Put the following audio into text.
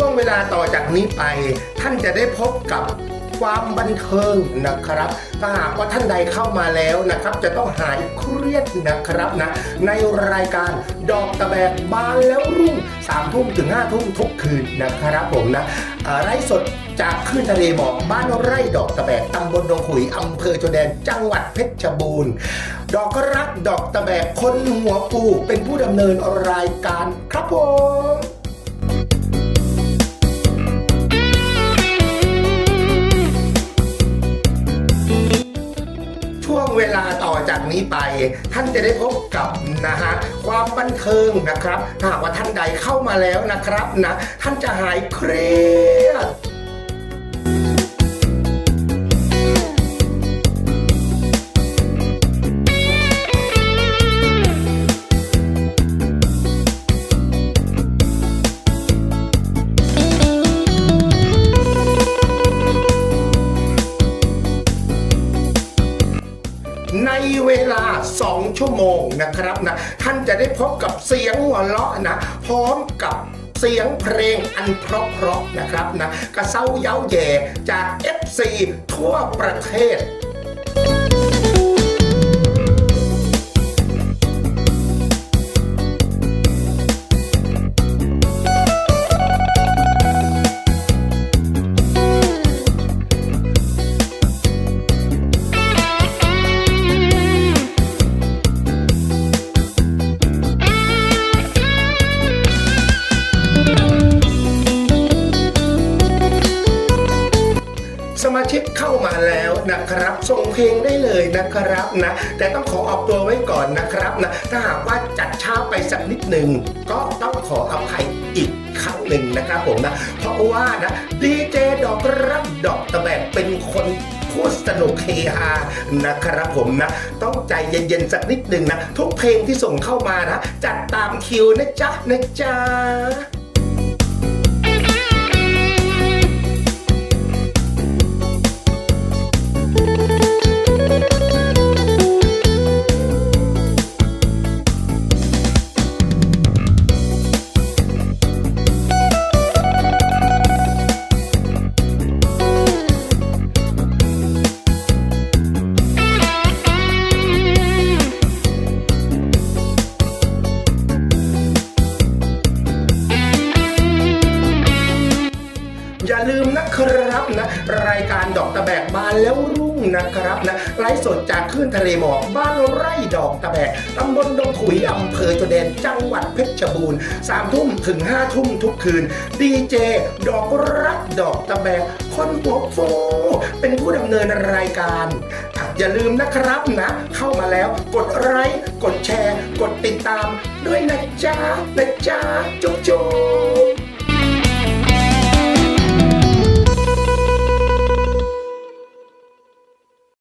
่วงเวลาต่อจากนี้ไป ท่านจะได้พบกับความบันเทิงนะครับ ถ้าหากว่าท่านใดเข้ามาแล้วนะครับ จะต้องหายเครียดนะครับนะ ในรายการดอกตะแบกบานแล้วรุ่งสามทุ่มถึงห้าทุ่มทุกคืนนะครับผมนะไร้สดจากคลื่นทะเลหมอกบ้านไร่ดอกตะแบกตำบลดงขุยอำเภอชนแดนจังหวัดเพชรบูรณ์ ดอกรักดอกตะแบกคนหัวปูเป็นผู้ดำเนินรายการครับผม นี้ไป ท่านจะได้พบกับนะฮะความบันเทิงนะครับหากว่าท่านใดเข้ามาแล้วนะครับนะท่านจะหายเครียด ในเวลา 2 ชั่วโมงนะครับนะ ท่านจะได้พบกับเสียงหัวเราะนะ พร้อมกับเสียงเพลงอันเพราะๆนะครับนะ กระเซ้าเย้าแย่จาก FC ทั่วประเทศ สมาชิกเข้ามาแล้วนะครับ ส่งเพลงได้เลยนะครับนะ แต่ต้องขอออกตัวไว้ก่อนนะครับนะ ถ้าหากว่าจัดช้าไปสักนิดหนึ่งก็ต้องขออภัยอีกครั้งหนึ่งนะครับผมนะ เพราะว่านะดีเจดอกรักดอกตะแบกเป็นคนพูดสนุกเฮฮานะครับผมนะ ต้องใจเย็นๆสักนิดหนึ่งนะ ทุกเพลงที่ส่งเข้ามานะ จัดตามคิวนะจ๊ะนะจ๊ะ นะครับนะรายการดอกตะแบกบานแล้วรุ่งนะครับนะไลฟ์สดจากคลื่นทะเลหมอกบ้านไร่ดอกตะแบกตำบลดงขุยอำเภอจนแดนจังหวัดเพชรบูรณ์สามทุ่มถึงห้าทุ่มทุกคืนดีเจดอกรักดอกตะแบกคนหัวโฟเป็นผู้ดำเนินรายการอะอย่าลืมนะครับนะ เข้ามาแล้วกดไลค์กดแชร์ กดติดตามด้วยนะจ๊ะนะจ๊ะจุ๊บจุ๊บ